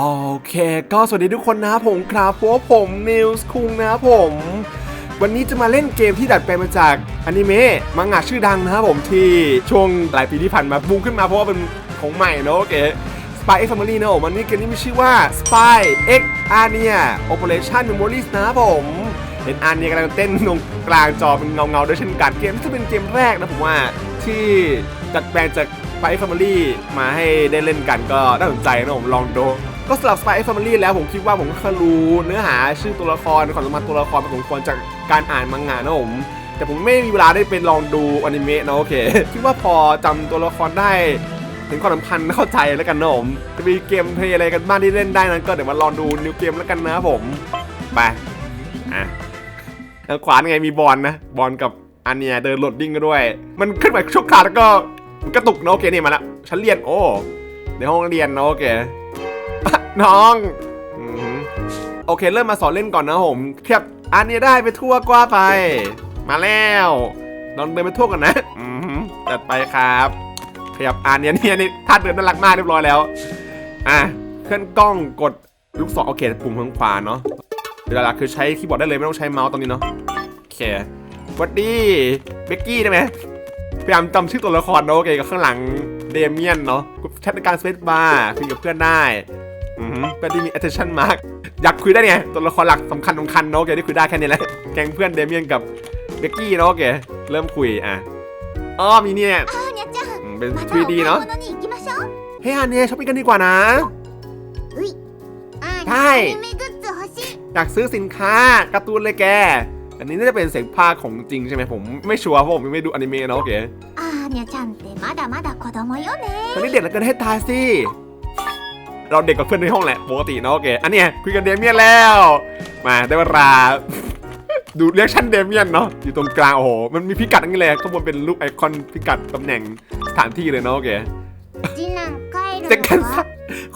โอเค ก็สวัสดีทุกคนนะครับผมครับพราะว่าผมนิวส์คุงนะครับผม วันนี้จะมาเล่นเกมที่ดัดแปลงมาจากอนิเมะมังงะชื่อดังนะครับผมที่ช่วงหลายปีที่ผ่านมาบูมขึ้นมาเพราะว่าเป็นของใหม่เนอะโอเค Spy X Family นะผมวันนี้เกมนี้มีชื่อว่า Spy X Arnia Operation Memories นะครับผมเห็นอาร์เนียกำลังเต้นตรงกลางจอเป็นเงาเงาๆด้วยเช่นกันเกมที่เป็นเกมแรกนะผมว่าที่ดัดแปลงจาก Spy X Family มาให้ได้เล่นกันก็น่าสนใจนะผมลองดู ก็สำหรับ Spy X Family แล้วผมคิดว่าผมก็รู้เนื้อหาชื่อตัวละครความสามารถตัวละครผมควรจากการอ่านมังงะนะผมแต่ผมไม่มีเวลาได้ไปลองดูอนิเมะนะโอเคคิดว่าพอจำตัวละครได้เห็นความสัมพันธ์เข้าใจแล้วกันนะผมจะมีเกมเพลย์อะไรกันบ้างที่เล่นได้นั้นก็เดี๋ยวมาลองดูนิวเกมแล้วกันนะผมไปอะทางขวานไงมีบอลนะบอลกับอันเนียเดินโหลดดิ้งกันด้วย มันขึ้นมาชั่วคราวแล้วก็มันกระตุกนะโอเคนี่มาแล้วชั้นเรียนโอ้ในห้องเรียนนะโอเค น้องอืมโอเค เริ่มมาสอนเล่นก่อนนะผมเทียบอันนี้ได้ไปทั่วกว่าไป มาแล้วลองเดินไปทั่วกันนะอืมจัดไปครับ ขยับอันนี้นี่นี่ท่าเดินน่ารักมากเรียบร้อยแล้ว อะเคลื่อนกล้องกดลูกศรโอเคปุ่มทางขวาเนาะเดี๋ยวหลักคือใช้คีย์บอร์ดได้เลยไม่ต้องใช้เมาส์ตอนนี้เนาะโอเคสวัสดีเบกกี้ได้ไหมพยายามจำชื่อตัวละครเนาะโอเคกับข้างหลังเดเมียนเนาะแชทในการสเปซบาร์คุยกับเพื่อนได้ เพื่ที่มี attention mark อยากคุยได้ไงตัวละครหลักสำคัญสำคัญเนาะแกที่คุยได้แค่นี้แหละแกงเพื่อนเดมียนกับเบกกี้เนาะแกเริ่มคุยอะอ๋อมีเนี่ยเป็นทีดีเนาะเฮ้ยอันนี้ช้อปปิ้งกันดีกว่านะใช่อยากซื้อสินค้าการ์ตูนเลยแก อันนี้น่าจะเป็นเสียงภาคของจริงใช่ไหมผมไม่ชัวร์เพราะผมยังไม่ดูอนิเมะเนาะแกอ่าเนี่ยจันเตมาดามาดาคโดโมโยเนะตอนนี้เด็กแล้วกันให้ทายสิ เราเด็กกับเพื่อนในห้องแหละปกติเนาะโอเคอันนี้คุยกันเดเมียนแล้ว มาได้เวลาดูเรียกชั้นเดเมียนเนาะอยู่ตรงกลางโอ้โหมันมีพิกัดอย่างนี้เลยข้างบนเป็นรูปไอคอนพิกัดตำแหน่งสถานที่เลยเนาะโอเคเจอกัน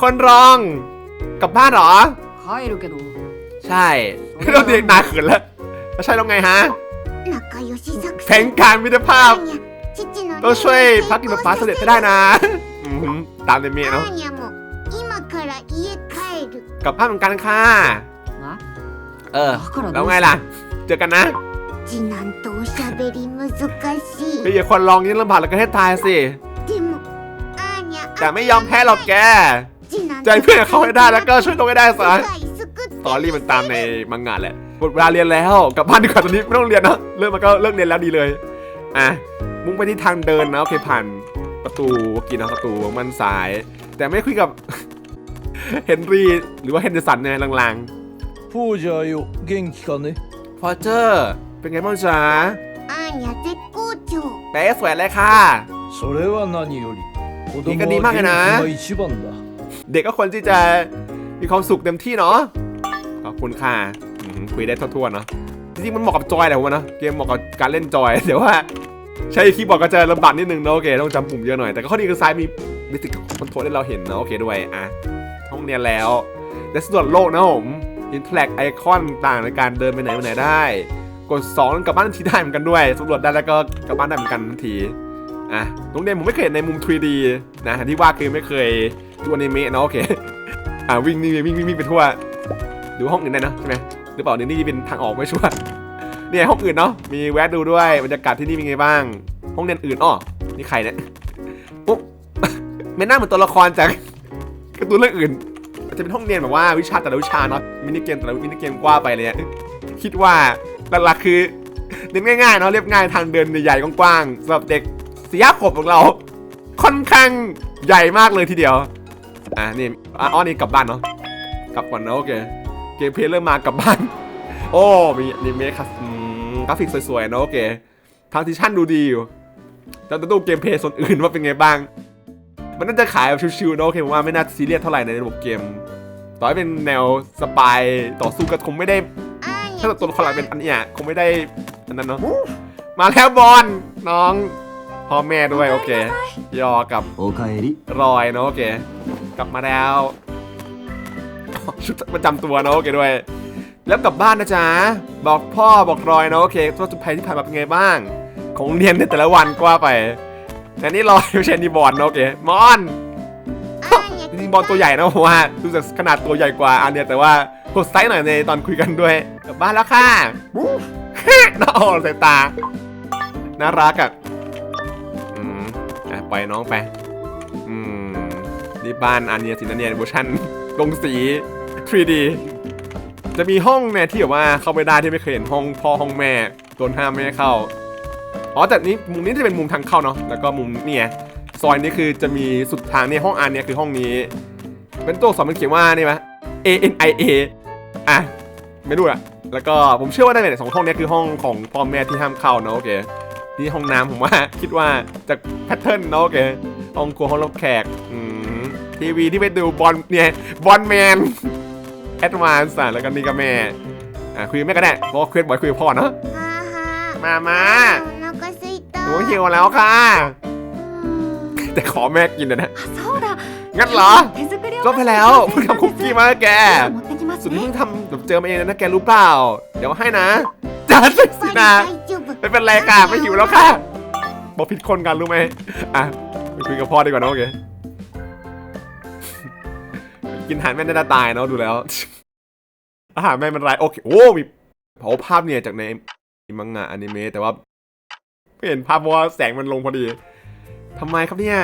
คนรองกลับบ้านเหรอใช่เราเด็กนาเขินแล้วใช่แล้วไงฮะแผงการมิตรภาพต้องช่วยพักกินปลาเสด็จให้ได้นะตามเดเมียนเนาะ から家帰る กลับบ้านเหมือนกันค่ะ な เออ だから แล้ว どう ไง した ล่ะ เจอกันนะ 次男とおしゃべり難し เฮ้ย い อย่าคนลองยิ่งลำบากแล้วก็ให้ตายสิ でもアーニャ แต่ไม่ยอมแพ้หรอกแก 次男 ใจเพื่อนเขาให้ได้แล้วก็ช่วยตัวให้ได้ซะ 世界救って สตอรี่มันตามในมังงะแหละหมดเวลาเรียนแล้ว กลับบ้านดีกว่าตอนนี้ไม่ต้องเรียนเนอะเริ่มมันก็เลิกเรียนแล้วดีเลย อ่ะ มุ่งไปที่ทางเดินนะ โอเคผ่านประตูเมื่อกี้นะประตูมันสาย แต่ไม่คุยกับ เฮนรี่หรือว่าเฮนเดอร์สันเนี่ยลางๆผู้จะอยู่เก่งよ元気นี่พอเจอร์เป็นไงบ้างจ๊ะあんคูจูแต่สวยเลยค่ะそれは何より子供は元気が一番だเด็กก็ควรที่จะมีความสุขเต็มที่เนาะ ขอบคุณค่ะคุยได้ทั่วๆเนาะ จริงๆ มันเหมาะกับจอยแหละผมว่าเนอะเกมเหมาะกับการเล่นจอยเดี๋ยวว่า ใช้คีย์บอร์ดก็จะลำบากนิดนึงเนาะโอเค ต้องจำปุ่มเยอะหน่อย แต่ก็ข้อดีคือซ้ายมีมิติกคอนโทรลให้เราเห็นเนาะโอเคด้วย อะ ห้องเรียแล้วและสำรวจโลกนะผมอินเทอร์แลกไอคอนต่างในการเดินไปไหนมาไหนได้ กด2กลับบ้านทันทีได้เหมือนกันด้วยสำรวจได้แล้วก็กลับบ้านได้เหมือนกันทันทีอะโรงเรียนผมไม่เคยเห็นในมุม 3D นะที่ว่าคือไม่เคยดูอนิเมะเนาะโอเคอะวิ่งนี่วิ่งวิ่งวิ่งไปทั่วดูห้องอื่นได้เนะใช่ไหมหรือเปล่าเนี่ยนี่เป็นทางออกไม่ชัวร์เนี่ยห้องอื่นเนาะมีแวะดูด้วยบรรยากาศที่นี่เป็นไงบ้าง ห้องเรียนอื่นอ้อนี่ใครเนี่ยปุ๊บไม่น่าเหมือนตัวละครจากการ์ตูนเรื่องอื่น จะเป็นห้องเรียนแบบว่าวิชาแต่ละวิชาเนาะมินิเกมแต่ละมินิเกมกว่าไปเลยอะคิดว่าหลักๆคือเดินง่ายๆเนาะเรียบง่ายทางเดินใหญ่ๆกว้างๆสำหรับเด็กสี่ห้าขวบของเรา ค่อนข้างใหญ่มากเลยทีเดียวอะนี่อ้อนี่กลับบ้านเนาะกลับก่อนเนาะโอเคเกมเพลย์เริ่มมากลับบ้าน โอ้มีอนิเมะครับกราฟิกสวยๆเนาะโอเคทางทิชั่นดูดีอยู่แล้วดูเกมเพลย์ส่วนอื่นว่าเป็นไงบ้าง มันน่าจะขายแบบชิวๆเนาะโอเคผมว่าไม่น่าซีเรียสเท่าไหร่ในระบบเกม ต่อให้เป็นแนวสปายต่อสู้ก็คงไม่ได้ ถ้าตัวละครหลักเป็นอันเนี้ยคงไม่ได้อันนั้นเนาะมาแล้วบอลน้องพ่อแม่ด้วยโอเค ยอกับรอยเนาะโอเค กลับมาแล้วชุดประจำตัวเนาะโอเคด้วย แล้วกลับบ้านนะจ๊ะบอกพ่อบอกรอยเนาะโอเคว่าจุดภัยที่ผ่านมาเป็นไงบ้าง ของเรียนในแต่ละวันกว่าไป แต่นี่รออยู่เชนดีบอลโอเคมอนดีบอลตัวใหญ่นะผมว่าดูจากขนาดตัวใหญ่กว่าอันเนี้ยแต่ว่าโคตไซส์หน่อยในตอนคุยกันด้วยกลับบ้านแล้วค่ะน่าอ่อนสายตาน่ารักอะอืมปล่อยน้องไปอืมนี่บ้านอันเนี้ยสินะเนียนเวอร์ชันลงสี 3D จะมีห้องเนี่ยที่แบบว่าเข้าไปได้ที่ไม่เคยเห็นห้องพ่อห้องแม่โดนห้ามไม่ให้เข้า อ๋อแต่นี้มุมนี้จะเป็นมุมทางเข้าเนาะแล้วก็มุมนี่ไงซอยนี้คือจะมีสุดทางเนี่ยห้องอันเนี่ยคือห้องนี้ เป็นตัวสอนมันเขียนว่านี่ไหม A N I A อะไม่รู้อะแล้วก็ผมเชื่อว่าได้เนี่ยสองห้องนี้คือห้องของพ่อแม่ที่ห้ามเข้าเนาะโอเคนี่ห้องน้ำผมว่าคิดว่าจากแพทเทิร์นเนาะโอเคห้องครัวห้องรับแขกทีวีที่ไปดูบอลเนี่ยบอลแมนแอดวานส์แล้วก็นี่ก็แม่อะคุยแม่ก็ได้เพราะเควสบ่อยคุยพ่อเนาะมามา た หนูหิวแล้วค่ะ うん แต่ขอแม่กินนะนะ そうだ งั้นเหรอ 手作り ก็ไปแล้วเพิ่งทำคุกกี้มาให้แก 持ってきます สุดที่ ね เพิ่งทำแบบเจอมาเองนะแกรู้เปล่า เดี๋ยวให้นะจ้าสิ やっぱり นะ 大丈夫 ไม่เป็นไรค่ะไม่หิวแล้วค่ะ บอกผิดคนกันรู้ไหมอ่ะไปคุยกับพ่อดีกว่านะโอเค กินอาหารแม่น่าจะตายเนาะดูแล้ว อาหารแม่มันไรายโอเค โอ้มีเผาภาพเนี่ยจากในมังงะอนิเมะแต่ว่า เห็นภาพว่าแสงมันลงพอดีทำไมครับเนี่ย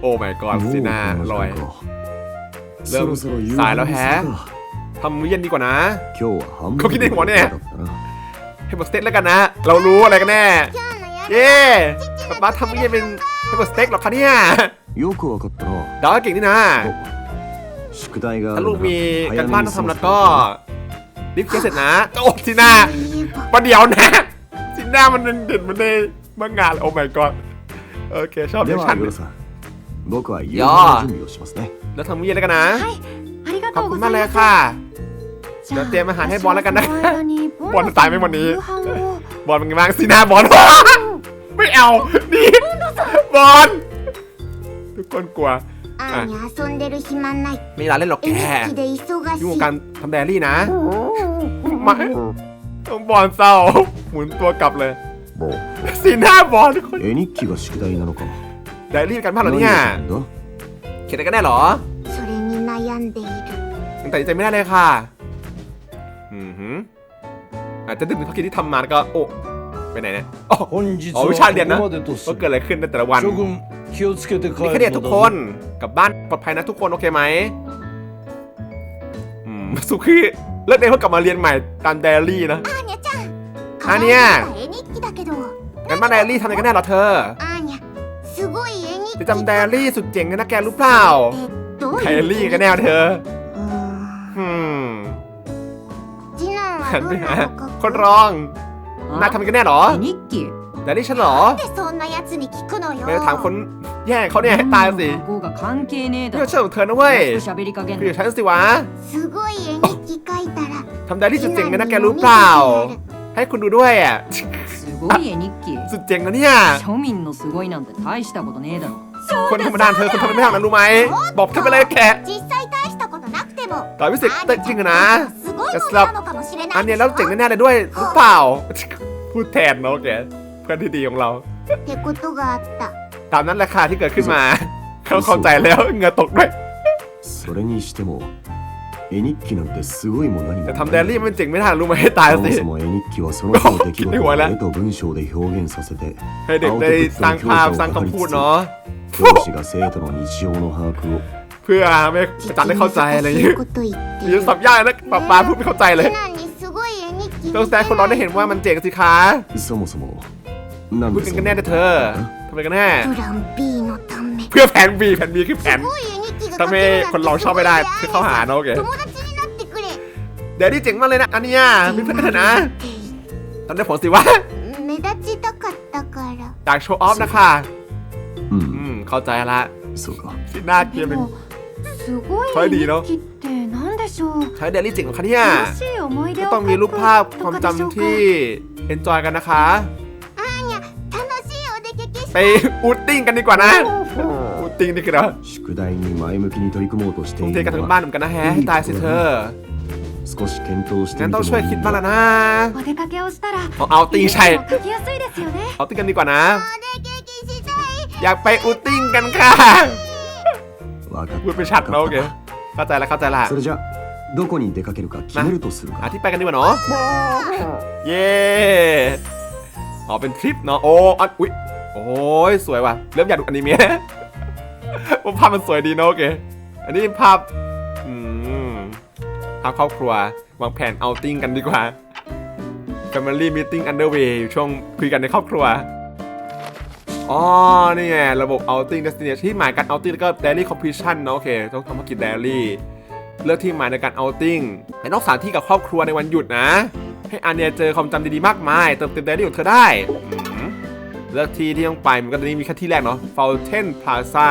โอ้ไม่ก่อนสินาลอย เริ่มสายแล้วแฮะทำเวียนดีกว่านะเขาคิดในหัวเนี่ยให้บอกสเต็กแล้วกันนะ เรารู้อะไรกันแน่ เย่ป๊าทำเวียนเป็นให้บอกสเต็กหรอคะเนี่ยดาวเก่งนี่นะถ้าลูกมีการบ้านต้องทำแล้วก็ รีบเคลีเสร็จนะโอ้ทีน่าประเดี๋ยวนะทีน่ามันเด่นมันในมังงานโอ้ my god โอเคชอบเรียกฉันย่อแล้วทำเย็นแล้วกันนะขอบคุณมากเลยค่ะเดี๋ยวเตรียมอาหารให้บอลแล้วกันนะ บอลตายไหมวันนี้ บอลเป็นไงบ้างสีน่าบอลไม่เอานี่บอลทุกคนกลัว アーニャ遊んでる暇ない ไม่มีเวลาเล่นหรอกแก 絵日記で忙 ยุ่ง し กับ い การทำไดอารี่นะมาต้องบอลเศร้า หมุนตัวกลับเลยสีหน้าบอลทุกคน 絵日記が宿題なのか ไดอารี่เป็นการบ้านเหรอ 何 เนี่ย をするんだ เขียนอะไรกันแน่เหรอ それに悩んでいる ยังตัดสินใจไม่ได้เลยค่ะ อือหืออาจจะดึกถึงพักกินที่ทำมาแล้วก็ โอ้ไปไหนเนี่ยโอ้ 本日あはวิชาเรียนนะ ここまでとす ว่า る เกิดอะไรขึ้นในแต่ละวัน 諸君気をつけて帰 นี่แค่เด็กทุกคนกับบ้านปลอดภัยนะทุกคนโอเคไหมอืสุกี้เลิกเรียนเพื่อกลับมาเรียนใหม่ตามไดอารี่นะอาเนี่ยกันบ้านไดอารี่ทำอะไรกันแน่หรอเธอจะจำไดอารี่สุดเจ๋งกันนะแกรู้เปล่าไดอารี่ก็แน่เธอคนร้องน่าทำกันแน่หรอ แต่นี่ฉันเหรอไม่ถามคนแย่เขาเนี่ยตายสิเรื่องเชื่อของเธอนะเว้ยคืออยู่ฉันสิวะทำได้ที่สุดเจ๋งเลยนะแกรู้เปล่า ให้คุณดูด้วยอะสุดเจ๋งนะเนี่ยคนธรรมดาเธอคนธรรมดานั้นรู้ไหม บอกเธอไปเลยแกแต่อพิเศษจริงนะแต่สำหรับอันนี้แล้วเจ๋งแน่เลยด้วยรู้เปล่าพูดแทนเนาะแก พื่อนที่ดีของเรา ってことがあった ตามนั้นแหละค่ะที่เกิดขึ้นมา เขาเข้าใจแล้วเหงื่อตกด้วย それにしても絵日記なんてすごいも何も แต่ทำไดอารี่มันเจ๋งไม่ทันรู้ไหมให้ตาย そも สิ そも絵日記はその日の出来事をおい絵と文章で表現させて ให้เด็กได้สร้างภาพสร้างคำพูดเนาะ 教師が生徒の日常の把握を เพื่อไม่อาจารย์ได้เข้าใจอะไรอย่าง 難し เงี้ い ย こと言ってい หรือ る สับยากนะป้าป้าพูดไม่เข้าใจเลย 次男にすごい絵日記 ต้องแสดงคนร้องได้เห็นว่ามันเจ๋งสิคะ そもそも นั่นพูดกันแน่นะเธอทำไมกันแน่เพื่อแผน B แผน B คือแผนทำไมคนเราชอบไม่ได้คือเข้าหาเนาะโอเคเดี๋ยวนี่เจ๋งมากเลยนะอันนี้ม่เพื่อนกันะตอนได้ผลสิวะจากโชว์ออฟนะคะอืมเข้าใจละที่หน้าเกมเป็นค่อยดีเนาะใช้เดลี่เจ๋งของเขาเนี่ยก็ต้องมีรูปภาพความจำที่เอนจอยกันนะคะ ไปอูดติ้งกันดีกว่านะ อูดติ้งนี่คือเหรอ 宿題に前向きに取り組もうとして ทุ่ม い เท る กันทั้ の งบ้าน は เหมือนกันนะแฮะให้ตายสิเธอ 少し検討して งั้น みて ต้อง も ช่วย いい คิด ん บ้าง だ แล้วนะ お出かけをしたらเอาเอาตีใช่ 絵も描きやすいですよね เอาติ้งกันดีกว่านะ お出か อยากไปอุตติ้งกันค่ะ わかっ พูด た ไปชัด わ นะโอ か เค っ เข้าใจแล้วเข้าใจละ たそれじゃどこに出かけるか決めるとする อ่ะ か ที่ไปกันดีกว่าเนาะเย้อ๋อเป็นทริปเนาะโอ้อันอุ้ย โอ้ยสวยว่ะ เริ่มอยากดูอนิเมะว่าภาพมันสวยดีเนาะโอเค อันนี้ภาพอืมภาพครอบครัว วางแผนเอาติ้งกันดีกว่า Family Meeting Underway อยู่ช่วงคุยกันในครอบครัว อ๋อ นี่ไง ระบบ outing destination ที่หมายการ outing แล้วก็ daily completion เนอะโอเค ต้องทำภารกิจ daily เลือกที่หมายในการ outing ในนอกสถานที่กับครอบครัวในวันหยุดนะ ให้อันเนียเจอความจำดีๆมากมาย เติมเต็ม daily ของเธอได้ อืมเลือกที่ที่ต้องไปมันก็จะมีแค่ที่แรกเนาะ Fountain Plaza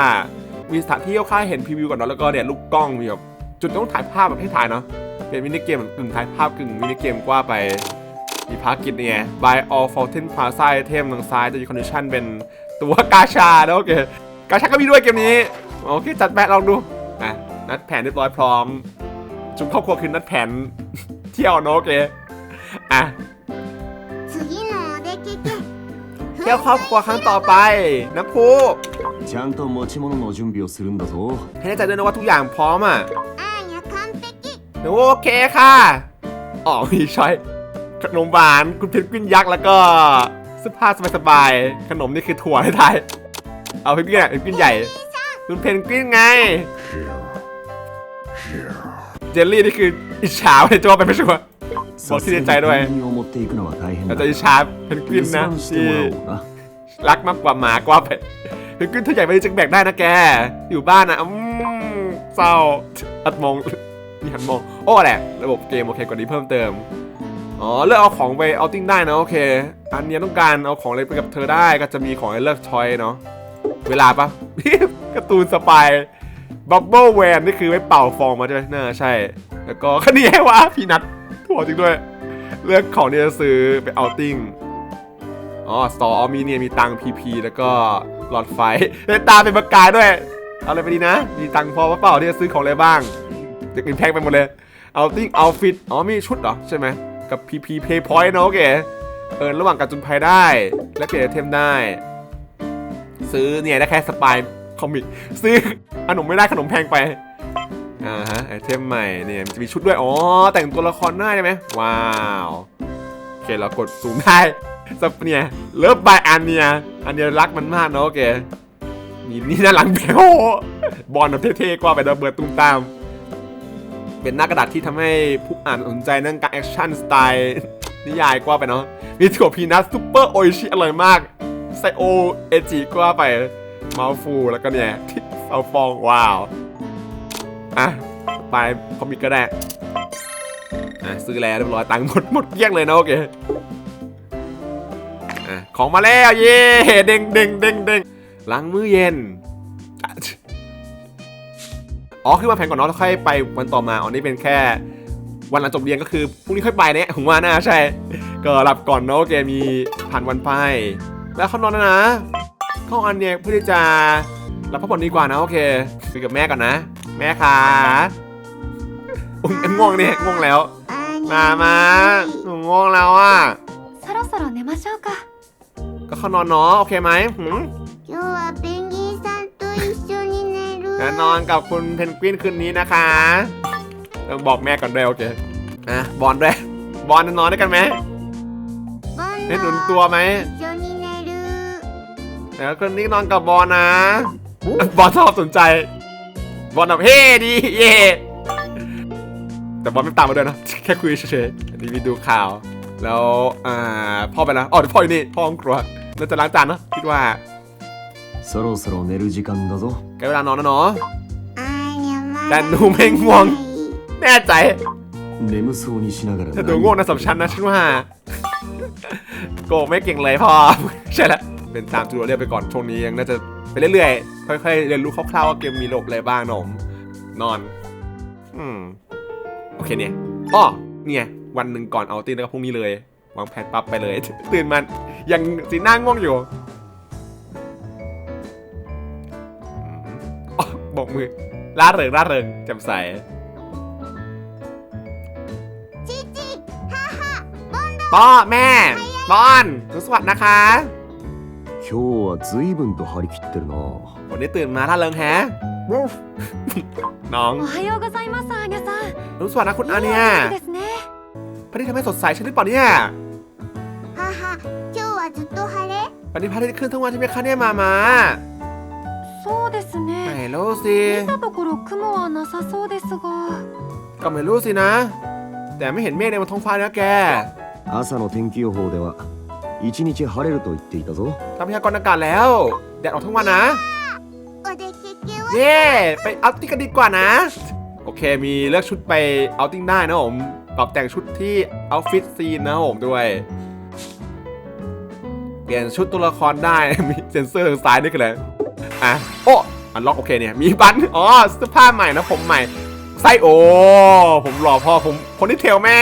มีสถานที่เข้าค่ายเห็นพรีวิวก่อนเนาะแล้วก็เนี่ยลูกกล้องมีแบบจุดต้องถ่ายภาพแบบให้ถ่ายเนาะเป็นมินิเกมแบบกึ่งถ่ายภาพกึ่งมินิเกมกว่าไปมีภารกิจนี่ไง buy all fountain plaza item ทางซ้ายจะมีคอนดิชันเป็นตัวกาชาแล้วโอเคกาชาก็มีด้วยเกมนี้โอเคจัดแปะลองดูอะนัดแผนเรียบร้อยพร้อม จุ่มครอบครัวคือนัดแผนเที่ยวเนอะโอเคอะ ที่ยวครอบครัวครั้งต่อไป น้ำพุ ちゃんと持ち物の準備をするんだぞ ให้แน่ใจด้วยนะว่าทุกอย่างพร้อมอ่ะ あーにゃ完璧 โอเคค่ะ อ๋อมีช้อยขนมหวาน คุณเพนกวินยักษ์แล้วก็เสื้อผ้าสบายๆ ขนมนี่คือถั่วให้ทาย เอาเพนกวินอะเพนกวินใหญ่ คุณเพนกวินไง เจลลี่นี่คืออิจฉาเลยจะว่าไปไม่ชัวร์ บอกที่ใจด้วยแต่ใจชาเพนกวินนะที่รักมากกว่าหมากว่าไปเพนกวินถ้าใหญ่ไปจะแบกได้นะแก อยู่บ้านนะเศร้าอัดมองมีหันมองโอ้แหละระบบเกมโอเคกว่านี้เพิ่มเติมอ๋อเลือกเอาของไปเอาติ้งได้นะโอเค อันนี้ต้องการเอาของอะไรไปกับเธอได้ก็จะมีของให้เลือกชอยเนาะเวลาปะการ์ตูนสไปายบับเบิลแวนนี่คือไว้เป่าฟองมาใช่ไหมน่าใช่ แล้วก็คันนี้ให้ว่พี่นัท ถั่วจริงด้วย เลือกของที่จะซื้อไปเอาติ้งอ๋อสตอร์มีเนี่ยมีตังพีพีแล้วก็หลอดไฟได้ตาเป็นประกายด้วย เอาอะไรไปดีนะ มีตังพอเปล่าที่จะซื้อของอะไรบ้างเด็กอินแพ็กไปหมดเลย เอาติ้งเอาฟิตอ๋อมีชุดเหรอใช่ไหมกับ PP Pay Point เนอะโอเคเออระหว่างการจุนภัยได้ และเปลี่ยนไอเทมได้ ซื้อเนี่ยได้แค่สปายคอมิกซื้อขนมไม่ได้ขนมแพงไป อ่าฮะไอเทมใหม่เนี่ยมันจะมีชุดด้วย อ๋อ แต่งตัวละครได้ใช่ไหมว้าว โอเคเรากดซูมได้สปเนี่ยเลิฟบายอันเนียอันเนียรักมันมากเนอะโอเคนี่นี่น่ารักเบลบอลแบบเท่ๆกว่าไประเบิดตุ้มตาม เป็นหน้ากระดาษที่ทำให้ผู้อ่านสนใจเรื่องการแอคชั่นสไตล์นิยายกว่าไปเนาะมีถั่วพีนัทซูเปอร์โออิชิอร่อยมากไซโอเอจิกว่าไปมาฟูแล้วก็เนี่ยที่เสาฟองว้าว อะไปคอมิกก็ได้อะซื้อแล้วเรียบร้อยตังค์หมดหมดเกลี้ยงเลยนะโอเคอะของมาแล้วเย่เด้งเด้งเด้งเด้งล้างมื้อเย็นอ๋อคือมาแผนก่อนเนาะแล้วค่อยไปวันต่อมาอ๋อนี่เป็นแค่วันหลังจบเรียนก็คือพรุ่งนี้ค่อยไปเนี่ยผมว่าน่าใช่ ก็หลับก่อนเนาะโอเคมีผ่านวันไป แล้วเขานอนแล้วนะเข้าอันเนี่ยเพื่อที่จะรับพักผ่อนดีกว่านะโอเคคุยกับแม่ก่อนนะ แม่คะอุ้ยง่วงเนี่ยง่วงแล้ว あーに มา ゃ มาหนูง่วงแล้วอ่ะ そろそろ寝ましょうか ก็เข้านอนเนาะโอเคไหมหืม 今日はペンギンさんと一緒に寝る จะนอนกับคุณเพนกวินคืนนี้นะคะต้องบอกแม่ก่อนด้วยโอเคอ่ะบอลด้วยบอลจะนอนด้วยกันไหม ボン ให้หนุน の ตัวไหม 一緒に寝る แล้วคืนนี้นอนกับบอลนะ บอลชอบสนใจ บอลแบบเฮ้ดีเย่แต่บอลไม่ตามมาด้วยนะ แค่คุยเฉยๆอันนี้มีดูข่าว แล้วอ่าพ่อไปแล้วอ๋อเดี๋ยวพ่ออยู่นี่พ่อห้องครัวน่าจะล้างจานเนอะคิดว่า そろそろ寝る時間だぞ ใกล้เวลานอนแล้วเนาะ あーにゃまだ แต่หนูไม่ง่วง แน่ใจ 眠そうにしながら ถ้าหนูง่วงนะสำชันนะฉันว่า โกไม่เก่งเลยพ่อ ใช่แล้วเป็นตามจูเรียไปก่อนช่วงนี้ยังน่าจะ ไปเรื่อยๆ ค่อยๆ เรียนรู้คร่าวๆว่าเกมมีระบบอะไรบ้างนม นอน อืม โอเคเนี่ยอ๋อเนี่ย วันหนึ่งก่อนเอาตีนแล้วก็พรุ่งนี้เลย วางแผนปั๊บไปเลย ตื่นมายังสีหน้าง่วงอยู่บอกมือล่าเริงล่าเริงจำใสป้อแม่บอนสวัสดีนะคะ 今日は随分と張り切ってるな วันนี้ตื่นมาท่าเริงแฮะ น้อง おはようございますアーニャさん รู้สวัสดีนะคุณอาเนี่ย いいお天気ですね พระอาทิตย์ทำให้สดใสใช่หรือเปล่าเนี่ย 母今日はずっと晴れ วันนี้พระอาทิตย์ขึ้นทั้งวันใช่ไหมคะเนี่ยมามา そうです ไม่ ね รู้สิ 見たところ雲はなさそうですが ก็ไม่รู้สินะ แต่ไม่เห็นเมฆในบนท้องฟ้านะแก 朝の天気予報では 一日晴れると言っていたぞ ตามพยากรณ์อากาศแล้ว แดดออกทั้งวันนะ お出かけは เย่ไปเอาติ้งกันดีกว่านะ โอเคมีเลือกชุดไปเอาติ้งได้นะผมปรับแต่งชุดที่เอาฟิตซีนนะผมด้วย เปลี่ยนชุดตัวละครได้ มีเซ็นเซอร์ทางซ้ายด้วยกันเลยอ่ะโอ้อันล็อกโอเคเนี่ย มีบันอ๋อเสื้อผ้าใหม่นะผมใหม่ไส้โอ ผมหล่อพ่อผมคนที่เทลแม่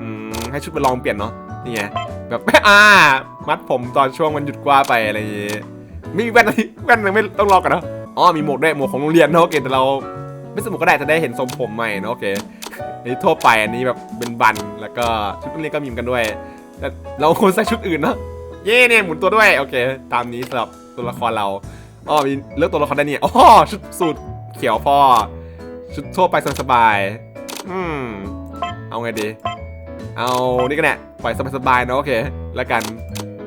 อืมให้ชุดไปลองเปลี่ยนเนาะนี่ไง แบบอ่า มัดผมตอนช่วงวันหยุดกว่าไปอะไรอย่างงี้มีแว่นอะไรแว่นยังไม่ต้องรอกันเนาะอ๋อมีหมวกด้วยหมวกของโรงเรียนเนาะโอเคแต่เราไม่สมมติก็ได้จะได้เห็นทรงผมใหม่เนาะโอเคอันนี้ทั่วไปอันนี้แบบเป็นบันแล้วก็ชุดนักเรียนก็มีเหมือนกันด้วยแต่เราควรใส่ชุดอื่นเนาะเย่เนี่ยหมุนตัวด้วยโอเค ตามนี้สำหรับตัวละครเราอ๋อมีเลือกตัวละครได้เนี่ยอ๋อชุดสูทเขียวพ่อ ชุดทั่วไปสบายอืมเอาไงดี เอานี่กันแหละ ปล่อยสบายๆเนอะโอเคแล้วกัน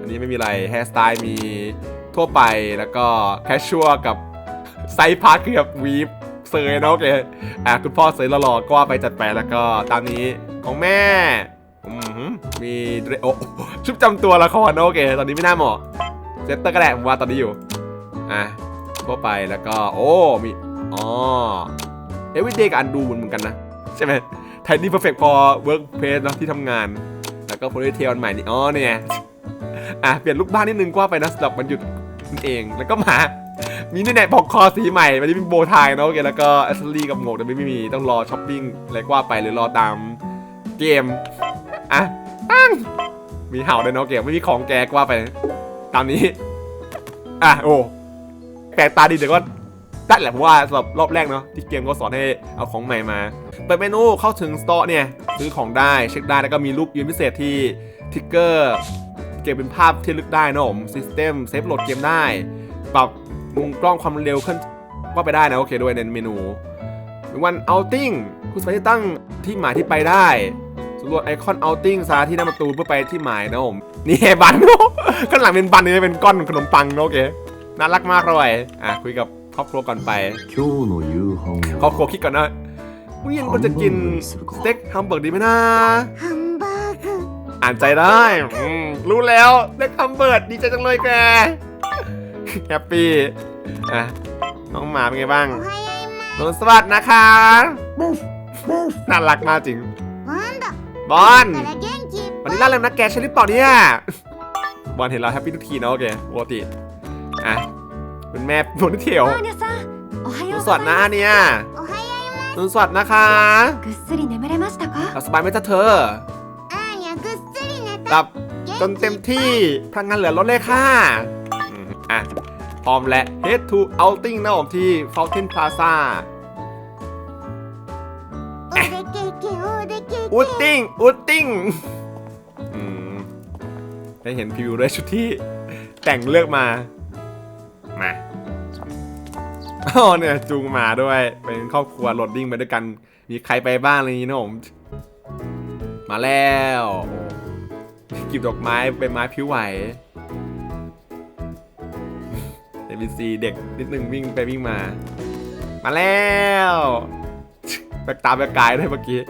อันนี้ไม่มีอะไรแฮร์สไตล์มีทั่วไปแล้วก็แคชชัวกับไซส์พาร์ทคือแบบวีฟเซยเนอะโอเคอะคุณพ่อเซยหล่อๆก็ว่าไปจัดไปแล้วก็ตามนี้ของแม่มีเดรโอชุดจำตัวละครโอเค ตอนนี้ไม่น่าเหมาะเซตเตอร์ก็ได้ผมว่าตอนนี้อยู่ อะทั่วไปแล้วก็ โอ้ มีอ๋อเอวิเดย์กับอันดูเหมือนกันนะ ใช่ไหมไทนี่เพอร์เฟกพอเวิร์กเพสเนาะที่ทำงาน แล้วก็โพลิเทลใหม่นี่อ๋อเนี่ยอะเปลี่ยนลูกบ้านนิดนึงกว่าไปนะสำหรับวันหยุดนั่นเองแล้วก็มามีนี่แหละปอกคอสีใหม่วันนี้เป็นโบว์ไทยเนาะโอเคแล้วก็แอสเซอรี่กับหมวกแต่ไม่มีต้องรอช้อปปิ้งอะไรกว่าไปหรือรอตามเกมอะตั้งมีเห่าด้วยเนาะเกมไม่มีของแกกว่าไป ตามนี้ อะโอ้แปลกตาดีแต่ก็ ได้แหละเพราะว่าสำหรับรอบแรกเนาะที่เกมก็สอนให้เอาของใหม่มาเปิดเมนูเข้าถึงสตอร์เนี่ยซื้อของได้เช็คได้แล้วก็มีรูปยืนพิเศษที่ทิกเกอร์เก็บเป็นภาพที่ลึกได้นะผมซิสเต็มเซฟโหลดเกมได้ ปรับมุมกล้องความเร็วขึ้นก็ไปได้นะโอเคด้วยในเมนูวันเอาติ้งคุณสามารถตั้งที่หมายที่ไปได้สำรวจไอคอนเอาติ้งซาที่หน้าประตูเพื่อไปที่หมายนะผมนี่บันข้างหลังเป็นบันนี่เป็นก้อนขนมปังนะโอเคน่ารักมากเลยอะคุยกับ ครอบครัวก่อนไปครอบครัวคิดก่อนนะเย็นก็จะกินสเต็กแฮมเบอร์กดีไหมนะฮมเบอร์กอ่านใจได้รู้แล้วสเต็กแฮมเบอร์กดีใจจังเลยแกแฮปปี้น้องหมาเป็นไงบ้างสวัสดีนะคะน่ารักมากจริง บอลวันนี้ร่าเริงนะแกใช่หรือเปล่าเนี่ยบอลเห็นเราแฮปปี้ทุกทีเนาะโอเคปกติอะ เป็นแม่หมุนเขียวสวัสดนะเนี่ยสวัสดนะคะหลับสบายไหมจ๊ะเธอหลับจนเต็มที่พลังงานเหลือล้นเลยค่ะอะ พร้อมแล้ว head to outing นะผมที่ Fountain Plaza อุดติ้งอุดติ้งได้เห็นพิวด้วยชุดที่แต่งเลือกมา อ๋อเนี่ยจูงหมาด้วย เป็นครอบครัวโลดดิ้งไปด้วยกัน มีใครไปบ้างอะไรนี้นะผม มาแล้วกิบดอกไม้เป็นไม้ผิวไหวเอบีซีเด็กนิดนึงวิ่งไปวิ่งมา มาแล้วแบกตาแบกกายได้เมื่อกี้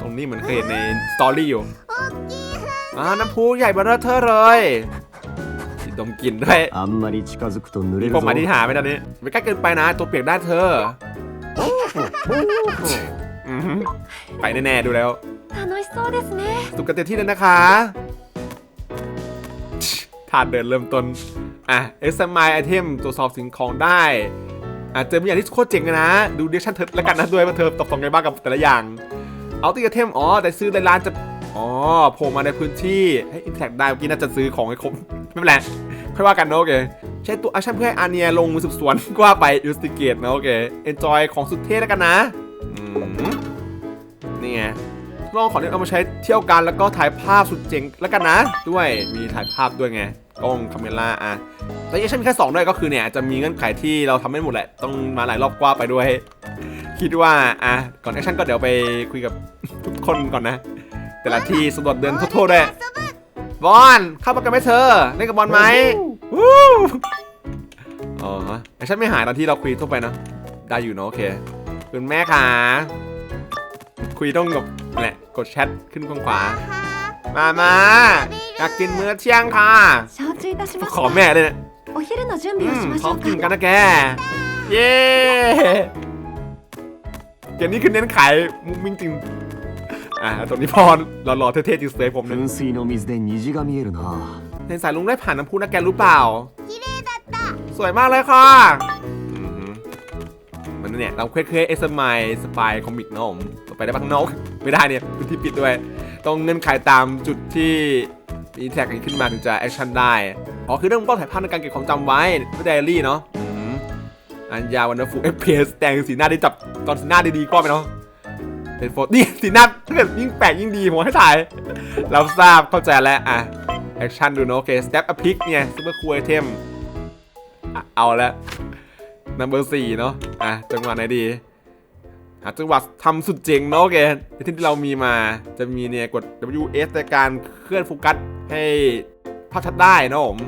ตรงนี้เหมือนเคยเห็นในสตอรี่อยู่อ่าน้ำพุใหญ่บอร์เทอร์เลย ดมกลิ่นด้วย あんまり近づくと濡れ มี る พวก ぞ หมายที่หาไม่ตอนนี้ ไม่ใกล้เกินไปนะ ตัวเปียกได้เธออืมไปแน่ๆดูแล้ว 楽しそうですね สุกกันเต็มที่เลยนะคะถาดเดินเริ่มต้น อ่ะ SMI item ตรวจสอบสิ่งของได้อ่ะเจอมีอย่างที่โคตรเจ๋งเลยนะ ดูเดียชั่นเธอแล้วกันนะด้วยว่าเธอตอบสนองไงบ้างกับแต่ละอย่าง เอาติ item อ๋อ แต่ซื้อในร้านจะ อ๋อโผล่มาในพื้นที่ให้อินแทกได้เมื่อกี้น่าจะซื้อของให้ครบ ไม่เป็นไรค่อยว่ากันนะโอเคใช้ตัวแอคชั่นเพื่อให้อาเนียลงมือสืบสวนก็ว่าไปอิสติเกตนะโอเค enjoy ของสุดเท่แล้วกันนะนี่ไงลองขอเน้เอามาใช้เที่ยวกันแล้วก็ถ่ายภาพสุดเจ๋งแล้วกันนะ ด้วยมีถ่ายภาพด้วยไงกล้องคาเมล่าอะแต่ยังใช่มีแค่สองด้วยก็คือเนี่ยจะมีเงื่อนไขที่เราทำไม่หมดแหละ ต้องมาหลายรอบกว่าไปด้วย คิดว่าอะก่อนแอคชั่นก็เดี๋ยวไปคุยกับทุกคนก่อนนะ แต่ละที่สำรวจเดินทั่วๆด้วย บอลเข้ามากันไหมเธอเล่นกับบอลไหมวู้อ๋อไอฉันไม่หายตอนที่เราคุยทั่วไปนะได้อยู่เนาะโอเคคุณแม่ขาคุยต้องกับแหละกดแชทขึ้นข้างขวามามาอยากกินเมื้อเชียงค่ะขอแม่เลยนะพร้อมกินกันนะแก เย้เกมนี้คือเน้นขายมุ้งมิ้งจริง อ่าตรงนี้พอรอรอๆเท่ๆจริงเลยผมนึง 噴水の水で虹が見えるな ในสายลุงได้ผ่านน้ำพุนะแกรู้เปล่า 綺麗だった สวยมากเลยค่ะอือหือมันเนี่ย เราเคยเคยเอสมายสปายคอมิกเนาะผมต่อไปได้บ้างนอก ไม่ได้เนี่ยพื้นที่ปิดด้วย ต้องเงื่อนไขตามจุดที่มีแท็กขึ้นมาถึงจะแอคชั่นได้ อ๋อ คือเรื่องเป้าถ่ายภาพในการเก็บความจำไว้ไม่ไดอารี่เนาะอืมอันยาวันนฟูเอฟเพสแต่งสีหน้าได้จับตอนสีหน้าดีๆก็ไปเนาะ เป็นโฟตนี่สีหน้าถ้าเกิดยิ่งแปลกยิ่งดีผมให้ถ่าย เราทราบเข้าใจแล้วอะแอคชั่นดูเนาะโอเค step a pick เนี่ยซูเปอร์คูลไอเทมอเอาละ number สี่เนาะอะจังหวะไหนดีหาจังหวะทำสุดเจ๋งเนาะโอเคในที่เรามีมาจะมีเนี่ยกด W S ในการเคลื่อนโฟกัสให้ภาพชัดได้เนะผม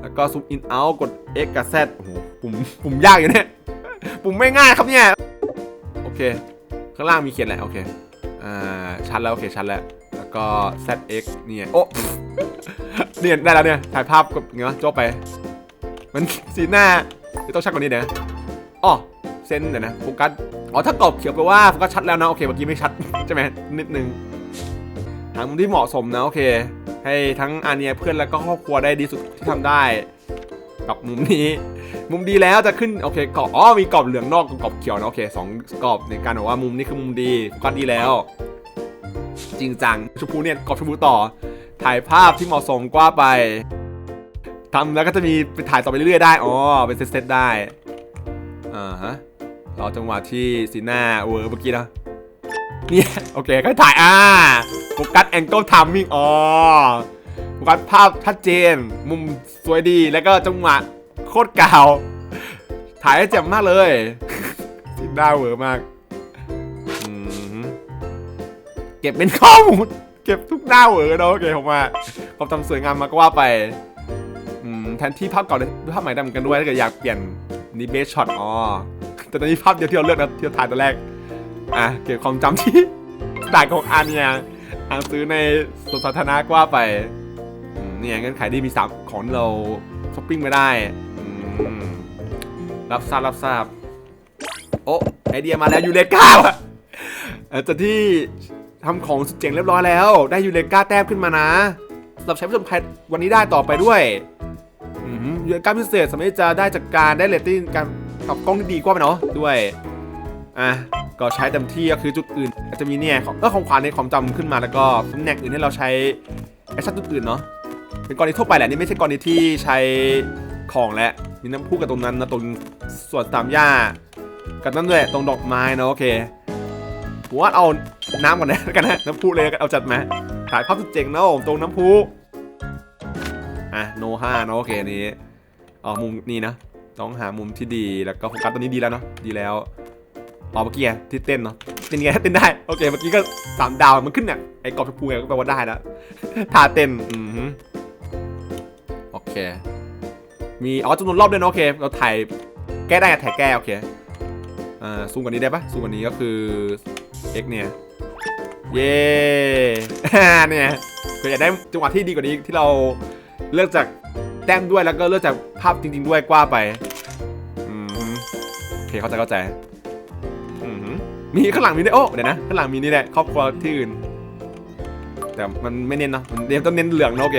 แล้วก็ซูมอินเอากด X กับ Z โอ้โหปุ่มปุ่มยากอยู่เนี่ย ปุ่มไม่ง่ายครับเนี่ย โอเค ข้างล่างมีเขียนแหละโอเคอ่าชัดแล้วโอเคชัดแล้วแล้วก็ ZX เนี่ยโอ้เนี่ยได้แล้วเนี่ยถ่ายภาพกับเงี้ยโจบไป มันสีหน้าต้องชัดกว่านี้นะอ๋อเส้นเดี๋ยวนะโฟกัสอ๋อถ้ากรอบเขียวแปลว่าโฟกัสชัดแล้วนะโอเคเมื่อกี้ไม่ชัดใช่ไหมนิดนึงหามุมที่เหมาะสมนะโอเค ให้ทั้งอาเนียเพื่อนแล้วก็ครอบครัวได้ดีสุดที่ทำได้ กับมุมนี้ มุมดีแล้วจะขึ้นโอเคกรอบอ๋อมีกรอบเหลืองนอกกับกรอบเขียวนะโอเคสองกรอบในการบอกว่ามุมนี้คือมุมดีกัสดีแล้ว จริงจังชมพูเนี่ยกรอบชมพูต่อ ถ่ายภาพที่เหมาะสมกว่าไปทำแล้วก็จะมีไปถ่ายต่อไปเรื่อยๆได้อ๋อเป็นเซตๆได้อ่าฮะรอจังหวะที่สีหน้าเวอร์เมื่อกี้นะเนี่ยโอเคก็ถ่ายอ่าโฟกัสแองเกิลทามมิ่งอ๋อ โฟกัสภาพชัดเจน มุมสวยดีแล้วก็จังหวะโคตรเก่าถ่ายให้แจ่มมากเลยสีหน้าเวอร์มากเก็บเป็นข้อมูลเก็บทุกหน้าเวอร์เนอะโอเคผมว่าความทำสวยงามมาก็ว่าไปแทนที่ภาพเก่าเลยภาพใหม่ได้เหมือนกันด้วยถ้าเกิดอยากเปลี่ยนนี่เบสช็อตอ๋อแต่ตอนนี้ภาพเดียวที่เราเลือกนะที่เราถ่ายตอนแรกอะเก็บความจำที่ต่างของอันเนี่ยอ่านซื้อในสวนสาธารณะก็ว่าไป เนี่ยเงื่อนไขที่มีสามของเราช้อปปิ้งไม่ได้รับทราบรับทราบโอ้ไอเดียมาแล้วยูเลก้าอะเออจากที่ทำของสุดเจ๋งเรียบร้อยแล้ว ได้ยูเลก้าแต้มขึ้นมานะสำหรับใช้ผู้ชมใครวันนี้ได้ต่อไปด้วยอืมยูเลก้าพิเศษสามารถจะได้จากการได้เรตติ้งการกับกล้องดีกว่าไปเนาะด้วยอะก็ใช้เต็มที่ก็คือจุดอื่นจะมีเนี่ยของก็ของขวัญในความจำขึ้นมาแล้วก็ตำแหน่งอื่นให้เราใช้แอคชั่นจุดอื่นเนาะ เป็นกรณีทั่วไปแหละนี่ไม่ใช่กรณีที่ใช้ของและมีน้ำพุกับตรงนั้นนะตรงส่วนสามหญ้ากับนั่นด้วยตรงดอกไม้นะโอเคผมว่าเอาน้ำก่อนนะแล้วกันนะน้ำพุเลยเอาจัดมาถ่ายภาพสุดเจ๋งนะผมตรงน้ำพุอะโนห้าเนาะโอเคนี้อ๋อมุมนี้นะต้องหามุมที่ดีแล้วก็โฟกัสตัวนี้ดีแล้วเนาะดีแล้วอ๋อเมื่อกี้ที่เต้นเนาะเต้นไงเต้นได้โอเคเมื่อกี้ก็สามดาวมันขึ้นเนี่ยไอ้กรอบชมพูไงก็แปลว่าได้แล้วท่าเต้นอืมฮึโอ เค มีอ๋อจำนวนรอบด้วยนะโอเค เราถ่ายแก้ได้อะถ่ายแก้โอเคอ่าซูมกว่านี้ได้ปะซูมกว่านี้ก็คือ x เนี่ย เย้เนี่ยคืออยากได้จังหวะที่ดีกว่านี้ที่เราเลือกจากแต้มด้วยแล้วก็เลือกจากภาพจริง ๆ ด้วยกว่าไปอืมโอเคเข้าใจเข้าใจอือหือมีข้างหลังมีด้วยโอ้เดี๋ยวนะข้างหลังมีนี่แหละครอบครัวที่อื่นแต่มันไม่เน้นเนาะมันเดี๋ยวต้องเน้นเหลืองเนอะโอเค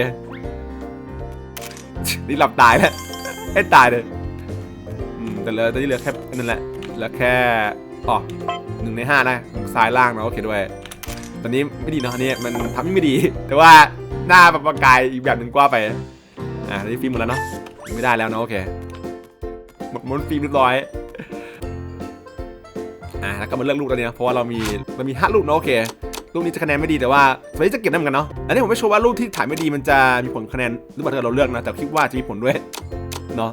นี่หลับตายแล้วให้ตายเลยอืมแต่เหลือตอนนี้เหลือแค่นั่นแหละเหลือแค่อ๋อหนึ่งในห้านะซ้ายล่างเนอะโอเคด้วยตอนนี้ไม่ดีเนาะอันนี้มันทำไม่ดี แต่ว่าหน้าแบบประกายอีกแบบหนึ่งกว่าไปอ่าตอนนี้ฟิล์มหมดแล้วเนาะไม่ได้แล้วเนอะโอเคหมดม้วนฟิล์มเรียบร้อยอ่าแล้วก็มาเลือกลูกตอนนี้นะเพราะว่าเรามีเรามีห้าลูกเนอะโอเค รูปนี้จะคะแนนไม่ดีแต่ว่าสมัยจะเก็บได้เหมือนกันเนาะอันนี้ผมไม่ชัวร์ว่ารูปที่ถ่ายไม่ดีมันจะมีผลคะแนนหรือเปล่าถ้าเราเลือกนะแต่คิดว่าจะมีผลด้วยเนาะ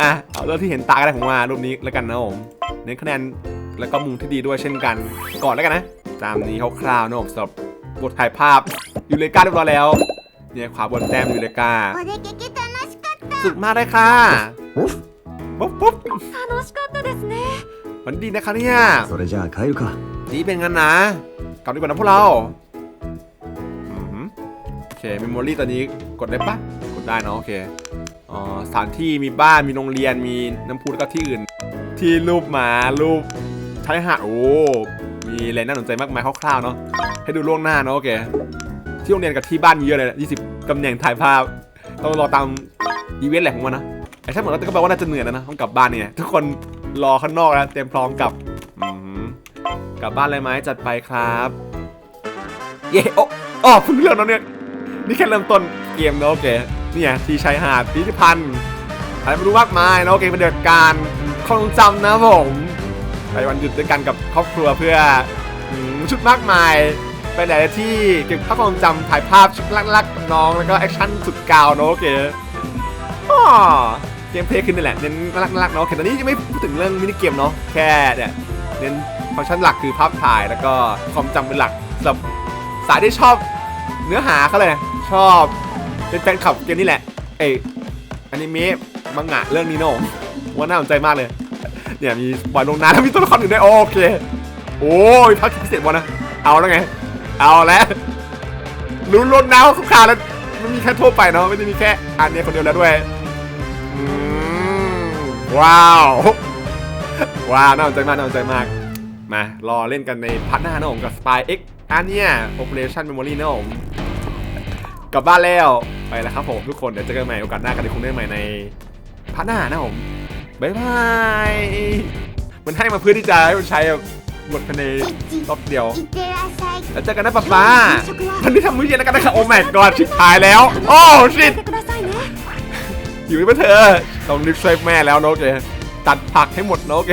อะเอาเรื่องที่เห็นตาก็ได้ผมว่ารูปนี้แล้วกันนะผมเน้นคะแนนแล้วก็มุมที่ดีด้วยเช่นกัน ก่อนแล้วกันนะ ตามนี้คร่าวๆนะผมสำหรับบทถ่ายภาพยูเลกาเรียบร้อยแล้วเนี่ยขวาบนแต้มยูเลกาสุดมากเลยค่ะปุ๊บปุ๊บสนุกมากเลยนะวันดีนะคะเนี่ยดีเป็นงั้นนะ กลับดีกว่านะพวกเราอือหือโอเคเมมโมรี่ตอนนี้กดได้ปะกดได้เนาะโอเคอ๋อสถานที่มีบ้านมีโรงเรียนมีน้ำพุแล้วก็ที่อื่น ที่รูปหมารูปชายหาดโอ้มีอะไรน่าสนใจมากมายคร่าวๆเนาะให้ดูล่วงหน้าเนาะโอเคที่โรงเรียนกับที่บ้านมีเยอะเลย20ตำแหน่งถ่ายภาพต้องรอตามอีเวนต์แหละของมันนะไอ้ถ้าเหมือนเราก็แปลว่าน่าจะเหนื่อยแล้วนะต้องกลับบ้านเนี่ยทุกคนรอข้างนอกแล้วเตรียมพร้อมกับ กลับบ้านเลยไหมจัดไปครับ เย้โอ้อ๋อเพิ่งเริ่มแล้วเนี่ยนี่แค่เริ่มต้นเกมเนะโอเคเนี่ยที่ชายหาดพิพิธภัณฑ์อะไรไม่รู้มากมายเนะโอเคเป็นเดือนการความทรงจำนะผมไปวันหยุดด้วยกันกับครอบครัวเพื่อชุดมากมายไปหลายที่เก็บภาพความจำถ่ายภาพชุดลักๆกับน้องแล้วก็แอคชั่นสุดกาวเนะโอเคอ๋อเกมเพลย์คือนี่แหละเน้นลักๆเนาะโอเคตอนนี้ยังไม่พูดถึงเรื่องมินิเกมเนาะแค่เนี่ยเน้น ฟังก์ชันหลักคือภาพถ่ายแล้วก็ความจำเป็นหลักสำหรับสายที่ชอบเนื้อหาเขาเลยชอบเป็นแฟนคลับเกมนี่แหละ เอยอนิเมะมังงะเรื่องนี้เนอะผมว่าน่าสนใจมากเลย เนี่ยมีบอยลงน้ำแล้วมีตัวละครอื่นด้วยโอเค โอ้ยพักพิเศษวะนะ เอาแล้วไง เอาแล้วรู้ล้นน้ำคร่าวๆแล้วมันมีแค่ทั่วไปเนาะไม่ได้มีแค่อันเนี้ยคนเดียวแล้วด้วยว้าว ว้าวน่าสนใจมากน่าสนใจมาก มา รอเล่นกันในพัฒนาหน้านะผกับสปายเอ็กอันเนี้ย Operation มโมรี่นะผมกลับบ้านแล้วไปแล้วครับผมทุกคนเดี๋ยวเจอกันใหม่โอกาสหน้ากันในคุ้มได้ใหม่ในพัฒทหน้านะผมบายบายมันให้มาเพื่อที่จะให้มันใช้หมดภายในรอบเดียวแล้วเจอกันนะป้าป๊าวันนี้ทำมื้อเย็นแล้วกันนะครับโอแม่กอดชิบหายแล้ว โอ้ชิตอยู่ไหมเธอต้องรีบช่วยแม่แล้วนกเกตัดผักให้หมดนกเก